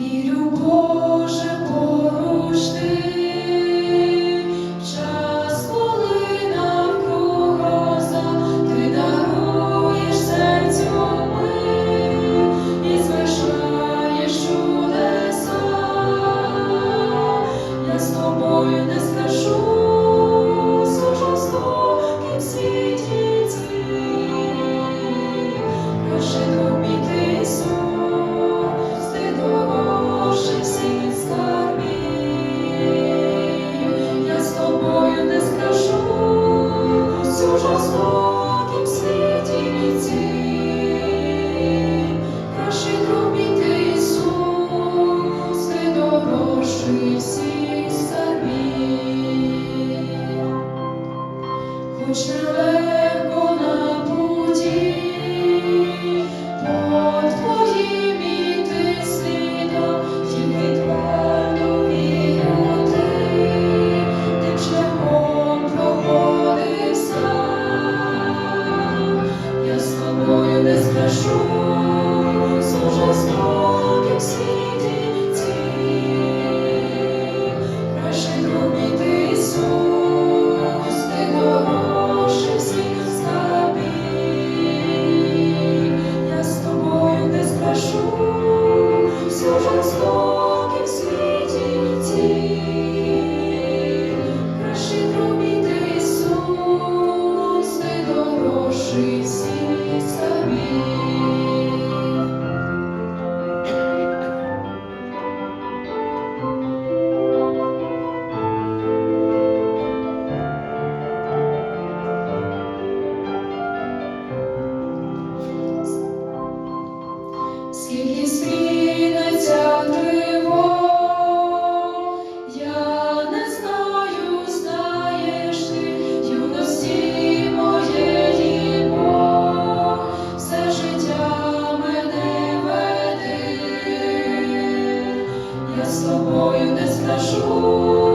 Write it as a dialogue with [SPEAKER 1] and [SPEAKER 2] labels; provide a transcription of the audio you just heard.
[SPEAKER 1] Вірю, Боже, поруч час, коли навкругоза, ти даруєш серцю і звершаєш чудеса, я з тобою не. скільки зміниться триво, я не знаю, знаєш ти юності моєї Бог, все життя мене веди, я з тобою не скажу.